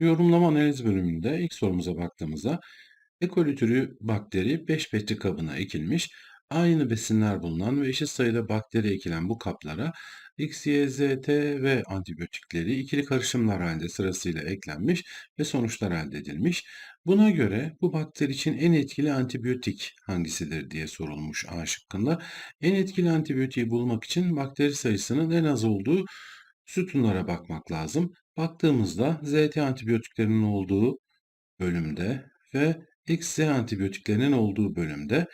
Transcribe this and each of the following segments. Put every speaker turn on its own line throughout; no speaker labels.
Yorumlama analiz bölümünde ilk sorumuza baktığımızda E. coli türü bakteri 5 petri kabına ekilmiş, aynı besinler bulunan ve eşit sayıda bakteri ekilen bu kaplara X, Y, Z, T ve antibiyotikleri ikili karışımlar halinde sırasıyla eklenmiş ve sonuçlar elde edilmiş. Buna göre bu bakteri için en etkili antibiyotik hangisidir diye sorulmuş A şıkkında. En etkili antibiyotiği bulmak için bakteri sayısının en az olduğu sütunlara bakmak lazım. Baktığımızda ZT antibiyotiklerinin olduğu bölümde ve XZ antibiyotiklerinin olduğu bölümde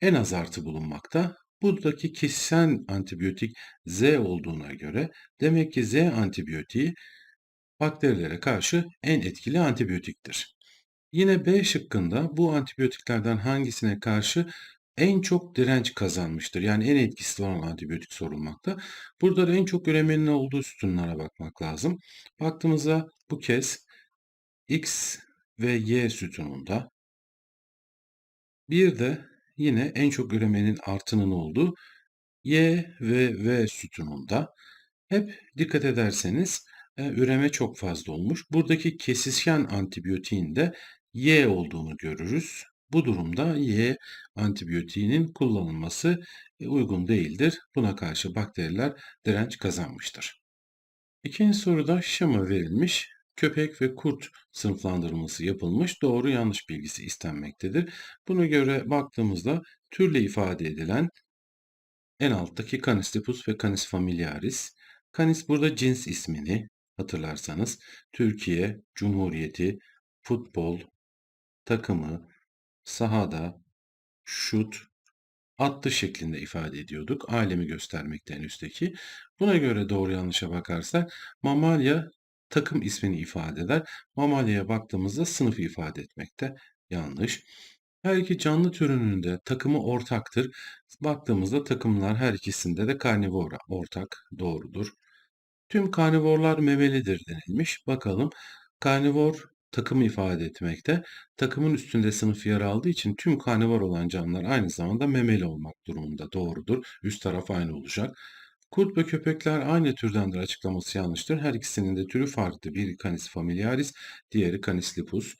en az artı bulunmakta. Buradaki kişisel antibiyotik Z olduğuna göre demek ki Z antibiyotiği bakterilere karşı en etkili antibiyotiktir. Yine B şıkkında bu antibiyotiklerden hangisine karşı en çok direnç kazanmıştır. Yani en etkisi olan antibiyotik sorulmakta. Burada da en çok üremenin olduğu sütunlara bakmak lazım. Baktığımızda bu kez X ve Y sütununda bir de yine en çok üremenin artının olduğu Y ve V sütununda hep dikkat ederseniz e, üreme çok fazla olmuş. Buradaki kesişken antibiyotiğin de Y olduğunu görürüz. Bu durumda Y antibiyotiğinin kullanılması e, uygun değildir. Buna karşı bakteriler direnç kazanmıştır. İkinci soruda şema verilmiş. Köpek ve kurt sınıflandırılması yapılmış. Doğru yanlış bilgisi istenmektedir. Buna göre baktığımızda türle ifade edilen en alttaki Canis lupus ve Canis familiaris. Canis burada cins ismini hatırlarsanız Türkiye, Cumhuriyeti, futbol, takımı, sahada, şut, attı şeklinde ifade ediyorduk. Alemi göstermekten üstteki. Buna göre doğru yanlışa bakarsak mamalya takım ismini ifade eder. Mamalyaya baktığımızda sınıfı ifade etmekte. Yanlış. Her iki canlı türünün de takımı ortaktır. Baktığımızda takımlar her ikisinde de karnivora ortak doğrudur. Tüm karnivorlar memelidir denilmiş. Bakalım karnivor takımı ifade etmekte. Takımın üstünde sınıf yer aldığı için tüm karnivor olan canlılar aynı zamanda memeli olmak durumunda doğrudur. Üst taraf aynı olacak. Kurt ve köpekler aynı türdendir açıklaması yanlıştır. Her ikisinin de türü farklı. Biri Canis familiaris, diğeri Canis lupus.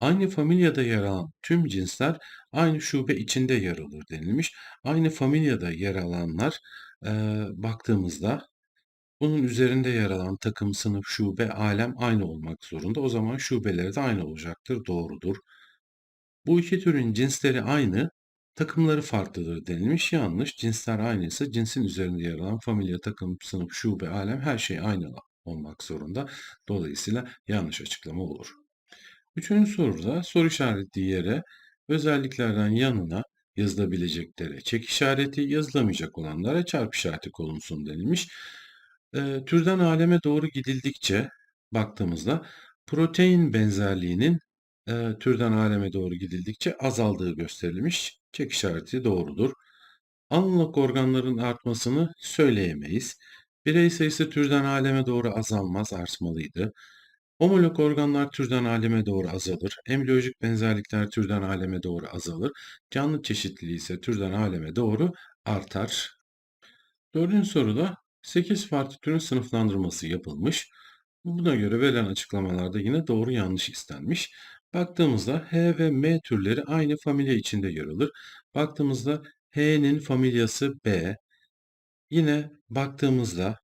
Aynı familyada yer alan tüm cinsler aynı şube içinde yer alır denilmiş. Aynı familyada yer alanlar e, baktığımızda bunun üzerinde yer alan takım, sınıf, şube, alem aynı olmak zorunda. O zaman şubeleri de aynı olacaktır. Doğrudur. Bu iki türün cinsleri aynı, takımları farklıdır denilmiş. Yanlış. Cinsler aynıysa cinsin üzerinde yer alan familya, takım, sınıf, şube, alem her şey aynı olmak zorunda. Dolayısıyla yanlış açıklama olur. Üçüncü soruda soru işareti yere özelliklerden yanına yazılabileceklere çek işareti, yazılamayacak olanlara çarpı işareti konulsun denilmiş. Eee, türden aleme doğru gidildikçe baktığımızda protein benzerliğinin eee, türden aleme doğru gidildikçe azaldığı gösterilmiş. Çek işareti doğrudur. Analog organların artmasını söyleyemeyiz. Birey sayısı türden aleme doğru azalmaz, artmalıydı. Homolog organlar türden aleme doğru azalır. Embriyolojik benzerlikler türden aleme doğru azalır. Canlı çeşitliliği ise türden aleme doğru artar. Dördüncü soruda 8 farklı türün sınıflandırması yapılmış. Buna göre verilen açıklamalarda yine doğru yanlış istenmiş. Baktığımızda H ve M türleri aynı familya içinde yer alır. Baktığımızda H'nin familyası B. Yine baktığımızda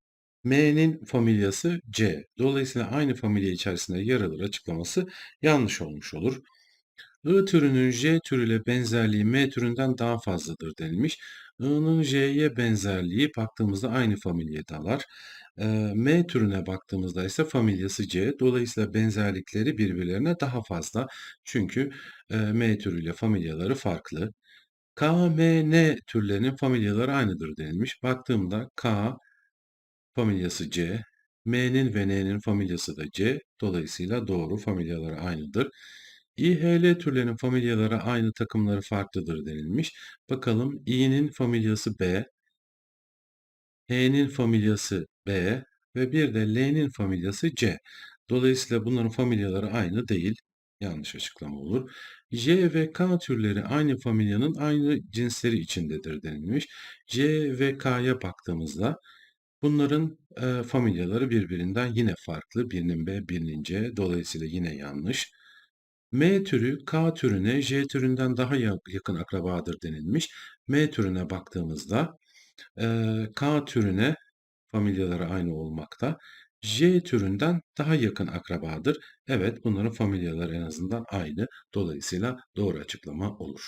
M'nin familyası C. Dolayısıyla aynı familya içerisinde yer alır açıklaması yanlış olmuş olur. I türünün J türüyle benzerliği M türünden daha fazladır denilmiş. I'nın J'ye benzerliği baktığımızda aynı familyedalar. Eee, M türüne baktığımızda ise familyası C. Dolayısıyla benzerlikleri birbirlerine daha fazla. Çünkü M türüyle familyaları farklı. K, M, N türlerinin familyaları aynıdır denilmiş. Baktığımda K familyası C, M'nin ve N'nin familyası da C. Dolayısıyla doğru familyaları aynıdır. İHL türlerinin familyaları aynı takımları farklıdır denilmiş. Bakalım İ'nin familyası B, H'nin familyası B ve bir de L'nin familyası C. Dolayısıyla bunların familyaları aynı değil. Yanlış açıklama olur. J ve K türleri aynı familyanın aynı cinsleri içindedir denilmiş. C ve K'ya baktığımızda Bunların, eee, familyaları birbirinden yine farklı. Birinin B, birinin C. Dolayısıyla yine yanlış. M türü K türüne J türünden daha ya yakın akrabadır denilmiş. M türüne baktığımızda, K türüne familyaları aynı olmakta. J türünden daha yakın akrabadır. Evet, bunların familyaları en azından aynı. Dolayısıyla doğru açıklama olur.